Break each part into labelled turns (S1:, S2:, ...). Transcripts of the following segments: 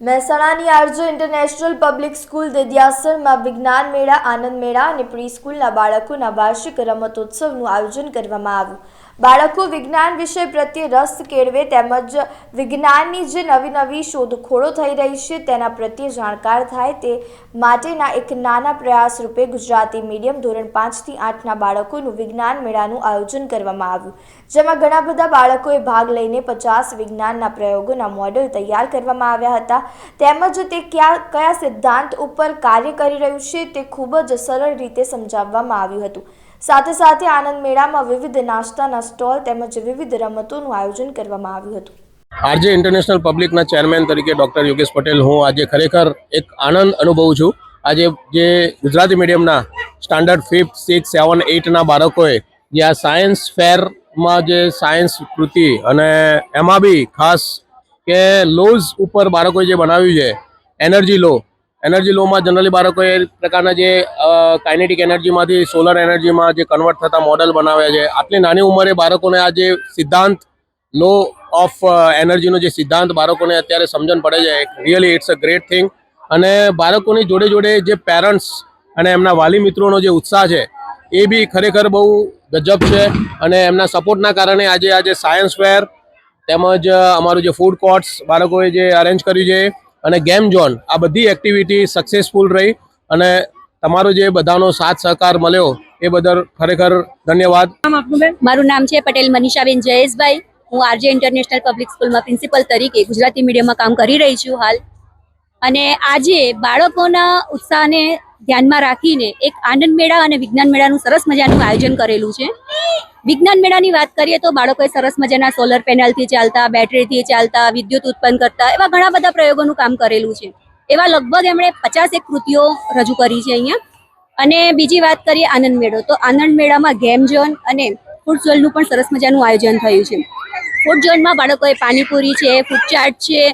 S1: મહેસાણાની RJ international public school દેદિયાસરમાં વિજ્ઞાન મેળા, આનંદ મેળા અને પ્રી સ્કૂલના બાળકોના વાર્ષિક રમતોત્સવનું આયોજન કરવામાં આવ્યું. બાળકો વિજ્ઞાન વિષય પ્રત્યે રસ કેળવે તેમજ વિજ્ઞાનની જે નવી નવી શોધખોળો થઈ રહી છે તેના પ્રત્યે જાણકાર થાય તે માટેના એક નાના પ્રયાસ રૂપે ગુજરાતી મીડિયમ ધોરણ પાંચથી આઠના બાળકોનું વિજ્ઞાન મેળાનું આયોજન કરવામાં આવ્યું. જેમાં ઘણા બધા બાળકોએ ભાગ લઈને પચાસ વિજ્ઞાનના પ્રયોગોના મોડેલ તૈયાર કરવામાં આવ્યા હતા. તેમજ તે ક્યાં, કયા સિદ્ધાંત ઉપર કાર્ય કરી રહ્યું છે તે ખૂબ જ સરળ રીતે સમજાવવામાં આવ્યું હતું. સાથે સાથે આનંદ મેળામાં વિવિધ નાસ્તાના સ્ટોલ તેમજ વિવિધ રમતોનું આયોજન કરવામાં આવ્યું હતું.
S2: આરજે ઇન્ટરનેશનલ પબ્લિકના ચેરમેન તરીકે ડૉક્ટર યોગેશ પટેલ હું આજે ખરેખર એક આનંદ અનુભવું છું. આજે જે ગુજરાતી મીડિયમના સ્ટાન્ડર્ડ ફિફ્થ, સિક્સ, સેવન, એઇટના બાળકોએ જે આ સાયન્સ ફેરમાં જે સાયન્સ કૃતિ અને એમાં બી ખાસ કે લોઝ ઉપર બાળકોએ જે બનાવ્યું છે, એનર્જી લો એનર્જી લોમાં જનરલી બાળકોએ પ્રકારના જે કાઇનેટિક એનર્જીમાંથી સોલર એનર્જીમાં જે કન્વર્ટ થતા મોડલ બનાવ્યા છે, આટલી નાની ઉંમરે બાળકોને આ જે સિદ્ધાંત લો ઓફ એનર્જીનો જે સિદ્ધાંત બાળકોને અત્યારે સમજણ પડે છે really it's a great thing અને બાળકોની જોડે જોડે જે પેરેન્ટ્સ અને એમના વાલી મિત્રોનો જે ઉત્સાહ છે, એ બી ખરેખર બહુ ગજબ છે. અને એમના સપોર્ટના કારણે આજે આજે સાયન્સ ફેર તેમજ અમારું જે ફૂડ કોર્ટ્સ બાળકોએ જે અરેન્જ કર્યું છે અને ગેમ ઝોન આ બધી એક્ટિવિટી સક્સેસફુલ રહી. અને તમારો જે બધાનો સાથ સહકાર મળ્યો એ બદલ ખરેખર ધન્યવાદ.
S3: મારું નામ છે પટેલ મનીષાબેન જયેશભાઈ. હું આરજે ઇન્ટરનેશનલ પબ્લિક સ્કૂલમાં પ્રિન્સિપલ તરીકે ગુજરાતી મીડિયમમાં કામ કરી રહી છું હાલ. અને આજે બાળકોના ઉત્સાહને ધ્યાનમાં રાખીને એક આનંદ મેળા અને વિજ્ઞાન મેળાનું સરસ મજાનું આયોજન કરેલું છે. વિજ્ઞાન મેળાની વાત કરીએ તો બાળકોએ સરસ મજાના સોલર પેનલથી ચાલતા બેટરીથી ચાલતા, વિદ્યુત ઉત્પન્ન કરતા એવા ઘણા બધા પ્રયોગોનું કામ કરેલું છે. એવા લગભગ એમણે પચાસ એક કૃતિઓ રજૂ કરી છે અહીંયા. અને બીજી વાત કરીએ આનંદ મેળો. તો આનંદ મેળામાં ગેમ ઝોન અને ફૂડ ઝોનનું પણ સરસ મજાનું આયોજન થયું છે. ફૂડ ઝોનમાં બાળકોએ પાણીપુરી છે ફૂડ ચાટ છે,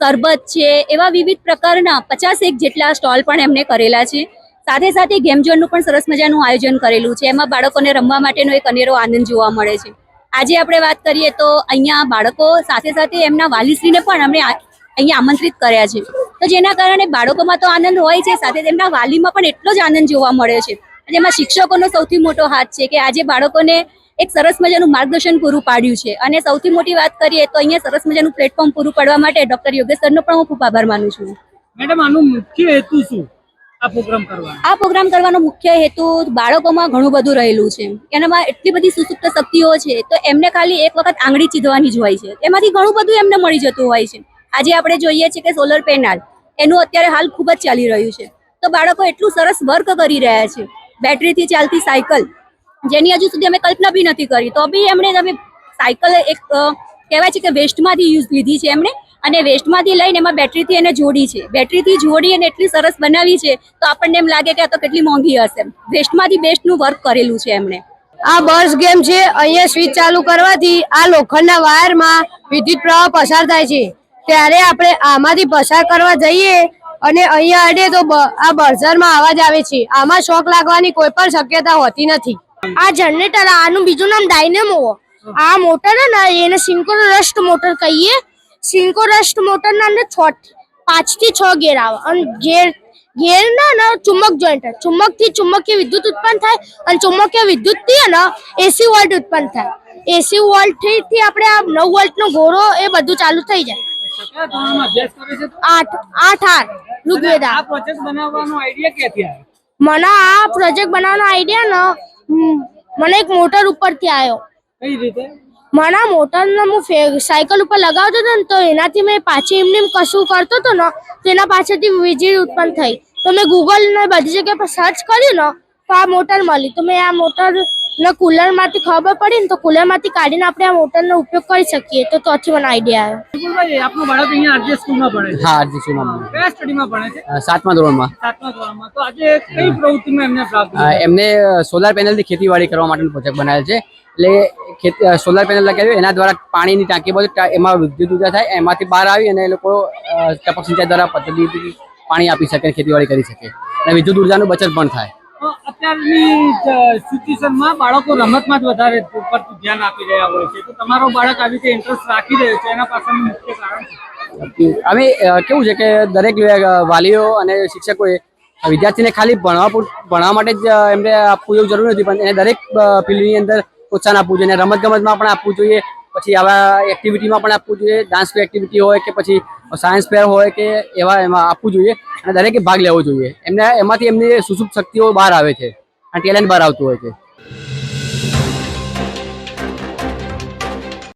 S3: શરબત છે, એવા વિવિધ પ્રકારના પચાસ એક જેટલા સ્ટોલ પણ એમને કરેલા છે. સાથે સાથે ગેમ ઝોનનું પણ સરસ મજાનું આયોજન કરેલું છે. એમાં બાળકોને રમવા માટેનો એક અનેરો આનંદ જોવા મળે છે. આજે આપણે વાત કરીએ તો અહીંયા બાળકો સાથે સાથે એમના વાલીશ્રીને પણ અમે અહીંયા આમંત્રિત કર્યા છે. તો જેના કારણે બાળકોમાં તો આનંદ હોય છે, સાથે તેમના વાલીમાં પણ એટલો જ આનંદ જોવા મળે છે. જેમાં શિક્ષકોનો સૌથી મોટો હાથ છે કે આજે બાળકોને એક સરસ મજાનું માર્ગદર્શન પૂરું પાડ્યું છે. અને સૌથી મોટી વાત કરીએ તો અહીંયા સરસ મજાનું પ્લેટફોર્મ પૂરું પાડવા માટે ડોક્ટર યોગેશ પણ હું ખૂબ આભાર માનું છું.
S4: મેડમ, આનું મુખ્ય હેતુ શું? આ પ્રોગ્રામ કરવાનો
S3: મુખ્ય હેતુ બાળકોમાં ઘણું બધું રહેલું છે. એનામાં એટલી બધી સુસુપ્ત શક્તિઓ છે, તો એમને ખાલી એક વખત આંગળી ચીધવાની જ હોય છે. એમાંથી ઘણું બધું એમને મળી જતું હોય છે. આજે આપણે જોઈએ છીએ કે સોલર પેનલ એનું અત્યારે હાલ ખૂબ જ ચાલી રહ્યું છે. તો બાળકો એટલું સરસ વર્ક કરી રહ્યા છે. બેટરીથી ચાલતી સાયકલ જેની હજુ સુધી અમે કલ્પના બી નથી કરી. તો બી એમણે તમે સાયકલ એક કહેવાય છે કે વેસ્ટમાંથી યુઝ લીધી છે એમણે. અને વેસ્ટમાંથી લઈને એમાં બેટરીથી એને જોડી છે. બેટરીથી જોડી અને એટલી સરસ બનાવી છે તો આપણને એમ લાગે કે આ તો કેટલી મોંઘી હશે. વેસ્ટમાંથી બેસ્ટનું વર્ક કરેલું છે એમણે.
S5: આ બસ ગેમ છે અહીંયા સ્વિચ ચાલુ કરવાથી આ લોખંડના વાયરમાં વિદ્યુત પ્રવાહ પસાર થાય છે. ત્યારે આપણે આમાંથી પસાર કરવા જઈએ અને અહીંયા અડે તો બ- આ બર્ઝરમાં અવાજ આવે છે. આમાં શોક લાગવાની કોઈ પણ શક્યતા હોતી નથી. આ જનરેટર આનું બીજું નામ ડાયનેમો આ મોટર ને એને સિન્કોરસ્ટ મોટર કહીએ. સિન્કોરસ્ટ મોટરના અંદર છ પાંચથી છ ગેર આવે. અને ગેર ગેર ના ને ચુંબક જોઈન્ટ ચુંબકથી ચુંબકીય વિદ્યુત ઉત્પન્ન થાય અને ચુંબકીય વિદ્યુતથી ને એસી વોલ્ટ ઉત્પન્ન થાય. એસી વોલ્ટથી થી આપણે આ નવ વોલ્ટ નો ઘોરો એ બધું ચાલુ થઈ જાય. આઠ આઠ આર
S4: અને આ પ્રોજેક્ટ બનાવવાનો આઈડિયા ક્યાંથી આવ્યો?
S5: મને આ પ્રોજેક્ટ બનાવવાનો આઈડિયા ને મને એક મોટર ઉપરથી આવ્યો.
S4: કઈ રીતે?
S5: મને આ મોટરને હું સાયકલ ઉપર લગાવતો હતો ને તો એનાથી મેં પાછી એમને કશું કરતો હતો ને તો એના પાછળથી વીજળી ઉત્પન્ન થઈ. તો મેં ગૂગલ ને બધી જગ્યા પર સર્ચ કર્યું ને તો આ મોટર મળી. તો મેં આ મોટર ને કુલરમાંથી ખબર પડી ને તો કુલરમાંથી કાઢીને આપણે આ મોટરનો ઉપયોગ કરી શકીએ. તો ત્યાંથી મને આઈડિયા આવ્યો.
S4: આપનું બાળક અહીંયા આરજે સ્કૂલમાં ભણે છે.
S6: હા આરજી સ્કૂલમાં
S4: કયા સ્ટડીમાં ભણે છે?
S6: સાતમા ધોરણમાં.
S4: સાતમા ધોરણમાં. તો આજે કઈ પ્રવૃત્તિમાં એમને પ્રાપ્ત
S6: એમને સોલાર પેનલથી ખેતીવાડી કરવા માટેનો પ્રોજેક્ટ બનાવેલ છે. એટલે ખેત સોલાર પેનલ લગાવ્યું એના દ્વારા પાણીની ટાંકી બધું એમાં વિદ્યુત ઊર્જા થાય એમાંથી બહાર આવી અને એ લોકો ટપક સિંચાઈ દ્વારા પદ્ધતિથી પાણી આપી શકે ખેતીવાડી કરી શકે. અને વિદ્યુત ઉર્જાનું બચત પણ થાય.
S4: અત્યારની સિચ્યુએશનમાં બાળકો રમતમાં જ વધારે પડતું ધ્યાન આપી રહ્યા હોય છે. તો તમારો બાળક આવી રીતે ઇન્ટરેસ્ટ રાખી રહ્યો છે એના પાછળનું મુખ્ય કારણ શું?
S6: અમે કેવું છે કે દરેક વાલીઓ અને શિક્ષકોએ વિદ્યાર્થીને ખાલી ભણવા ભણવા માટે જ એમને આપવું એવું જરૂર નથી પણ એને દરેક ફિલ્ડની અંદર પ્રોત્સાહન આપવું જોઈએ રમતગમતમાં પણ આપવું જોઈએ. પછી આવા એક્ટિવિટીમાં પણ આપવું જોઈએ. ડાન્સ એક્ટિવિટી હોય કે પછી સાયન્સ ફેર હોય કે એવા એમાં આપવું જોઈએ અને દરેકે ભાગ લેવો જોઈએ. એમને, એમાંથી એમની સુસુપ્ત શક્તિઓ બહાર આવે છે અને ટેલેન્ટ બહાર આવતું હોય છે.